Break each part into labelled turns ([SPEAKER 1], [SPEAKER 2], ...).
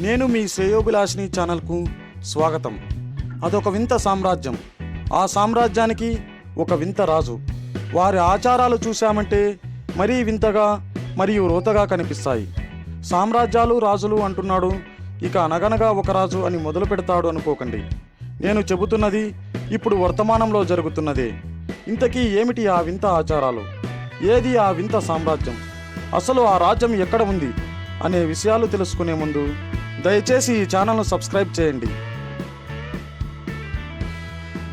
[SPEAKER 1] నేను మీ శ్రేయోభిలాషిని ఛానల్కు స్వాగతం. అదొక వింత సామ్రాజ్యం. ఆ సామ్రాజ్యానికి ఒక వింత రాజు. వారి ఆచారాలు చూశామంటే మరీ వింతగా మరియు రోతగా కనిపిస్తాయి. సామ్రాజ్యాలు రాజులు అంటున్నాడు ఇక అనగనగా ఒక రాజు అని మొదలు పెడతాడు అనుకోకండి. నేను చెబుతున్నది ఇప్పుడు వర్తమానంలో జరుగుతున్నదే. ఇంతకీ ఏమిటి ఆ వింత ఆచారాలు? ఏది ఆ వింత సామ్రాజ్యం? అసలు ఆ రాజ్యం ఎక్కడ ఉంది? అనే విషయాలు తెలుసుకునే ముందు దయచేసి ఈ ఛానల్ను సబ్స్క్రైబ్ చేయండి.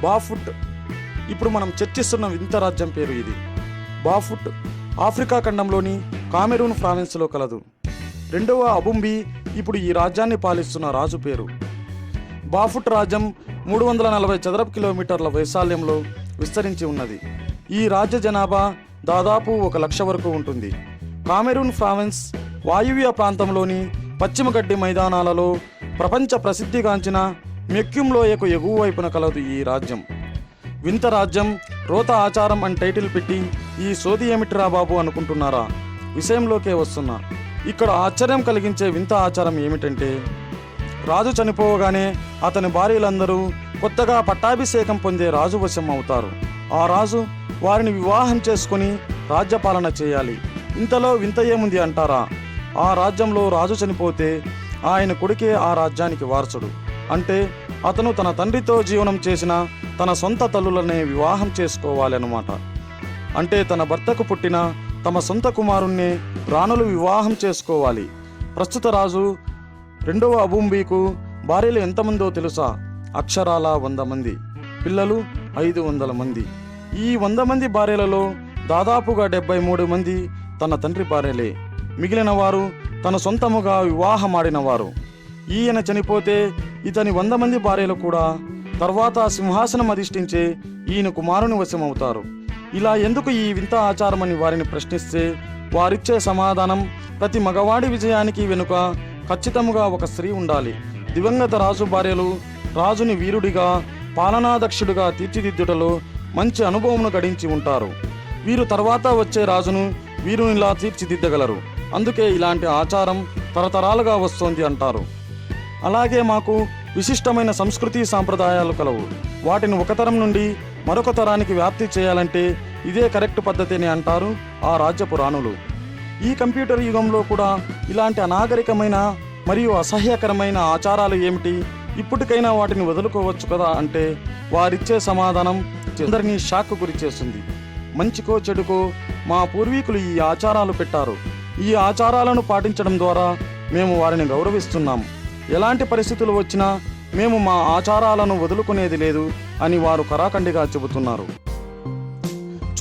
[SPEAKER 1] బాఫుట్. ఇప్పుడు మనం చర్చిస్తున్న వింత రాజ్యం పేరు ఇది. బాఫుట్ ఆఫ్రికా ఖండంలోని కామెరూన్ ప్రావిన్స్లో కలదు. రెండవ అబుంబి ఇప్పుడు ఈ రాజ్యాన్ని పాలిస్తున్న రాజు పేరు. బాఫుట్ రాజ్యం మూడు వందల నలభై చదరపు కిలోమీటర్ల వైశాల్యంలో విస్తరించి ఉన్నది. ఈ రాజ్య జనాభా దాదాపు ఒక లక్ష వరకు ఉంటుంది. కామెరూన్ ప్రావిన్స్ వాయువ్య ప్రాంతంలోని పశ్చిమ గడ్డి మైదానాలలో ప్రపంచ ప్రసిద్ధిగాంచిన మెక్యూమ్ లోయకు ఎగువ వైపున కలదు ఈ రాజ్యం. వింత రాజ్యం రోత ఆచారం అని టైటిల్ పెట్టి ఈ సోది ఏమిటిరా బాబు అనుకుంటున్నారా? విషయంలోకే వస్తున్నా. ఇక్కడ ఆశ్చర్యం కలిగించే వింత ఆచారం ఏమిటంటే రాజు చనిపోవగానే అతని భార్యలందరూ కొత్తగా పట్టాభిషేకం పొందే రాజు వశం అవుతారు. ఆ రాజు వారిని వివాహం చేసుకుని రాజ్యపాలన చేయాలి. ఇంతలో వింత ఏముంది అంటారా? ఆ రాజ్యంలో రాజు చనిపోతే ఆయన కొడుకే ఆ రాజ్యానికి వారసుడు. అంటే అతను తన తండ్రితో జీవనం చేసిన తన సొంత తల్లులనే వివాహం చేసుకోవాలన్నమాట. అంటే తన భర్తకు పుట్టిన తమ సొంత కుమారుణ్ణి రాణులు వివాహం చేసుకోవాలి. ప్రస్తుత రాజు రెండవ అబుంబీకు భార్యలు ఎంతమందో తెలుసా? అక్షరాల వంద మంది. పిల్లలు ఐదు వందల మంది. ఈ వంద మంది భార్యలలో దాదాపుగా డెబ్బై మూడు మంది తన తండ్రి భార్యలే. మిగిలిన వారు తన సొంతముగా వివాహమాడిన వారు ఈయన చనిపోతే ఇతని వంద మంది భార్యలు కూడా తర్వాత సింహాసనం అధిష్ఠించే ఈయన కుమారుని వశమవుతారు. ఇలా ఎందుకు ఈ వింత ఆచారమని వారిని ప్రశ్నిస్తే వారిచ్చే సమాధానం ప్రతి మగవాడి విజయానికి వెనుక ఖచ్చితముగా ఒక స్త్రీ ఉండాలి. దివంగత రాజు భార్యలు రాజుని వీరుడిగా పాలనాదక్షుడిగా తీర్చిదిద్దుటలో మంచి అనుభవమును గడించి ఉంటారు. వీరు తర్వాత వచ్చే రాజును వీరునిలా తీర్చిదిద్దగలరు. అందుకే ఇలాంటి ఆచారం తరతరాలుగా వస్తోంది అంటారు. అలాగే మాకు విశిష్టమైన సంస్కృతి సాంప్రదాయాలు కలవు. వాటిని ఒక తరం నుండి మరొక తరానికి వ్యాప్తి చేయాలంటే ఇదే కరెక్ట్ పద్ధతి అని అంటారు ఆ రాజ్య పురాణులు ఈ కంప్యూటర్ యుగంలో కూడా ఇలాంటి అనాగరికమైన మరియు అసహ్యకరమైన ఆచారాలు ఏమిటి? ఇప్పటికైనా వాటిని వదులుకోవచ్చు కదా అంటే వారిచ్చే సమాధానం అందరినీ షాక్ గురి చేస్తుంది మంచికో చెడుకో మా పూర్వీకులు ఈ ఆచారాలు పెట్టారు. ఈ ఆచారాలను పాటించడం ద్వారా మేము వారిని గౌరవిస్తున్నాం. ఎలాంటి పరిస్థితులు వచ్చినా మేము మా ఆచారాలను వదులుకునేది లేదు అని వారు కరాఖండిగా చెబుతున్నారు.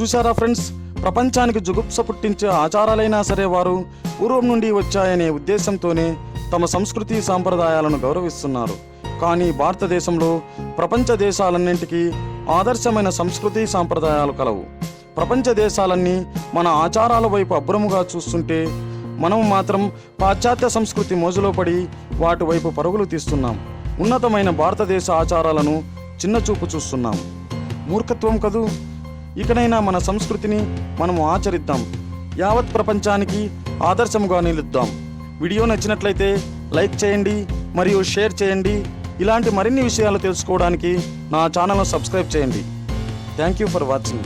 [SPEAKER 1] చూశారా ఫ్రెండ్స్? ప్రపంచానికి జుగుప్స పుట్టించే ఆచారాలైనా సరే వారు పూర్వం నుండి వచ్చాయనే ఉద్దేశంతోనే తమ సంస్కృతి సాంప్రదాయాలను గౌరవిస్తున్నారు. కానీ భారతదేశంలో ప్రపంచ దేశాలన్నింటికీ ఆదర్శమైన సంస్కృతి సాంప్రదాయాలు కలవు. ప్రపంచ దేశాలన్నీ మన ఆచారాల వైపు అభ్రముగా చూస్తుంటే మనం మాత్రం పాశ్చాత్య సంస్కృతి మోజులో పడి వాటి వైపు పరుగులు తీస్తున్నాం. ఉన్నతమైన భారతదేశ ఆచారాలను చిన్నచూపు చూస్తున్నాం. మూర్ఖత్వం కదూ? ఇకనైనా మన సంస్కృతిని మనము ఆచరిద్దాం. యావత్ ప్రపంచానికి ఆదర్శముగా నిలుద్దాం. వీడియో నచ్చినట్లయితే లైక్ చేయండి మరియు షేర్ చేయండి. ఇలాంటి మరిన్ని విషయాలు తెలుసుకోవడానికి నా ఛానల్ను సబ్స్క్రైబ్ చేయండి. Thank you for watching.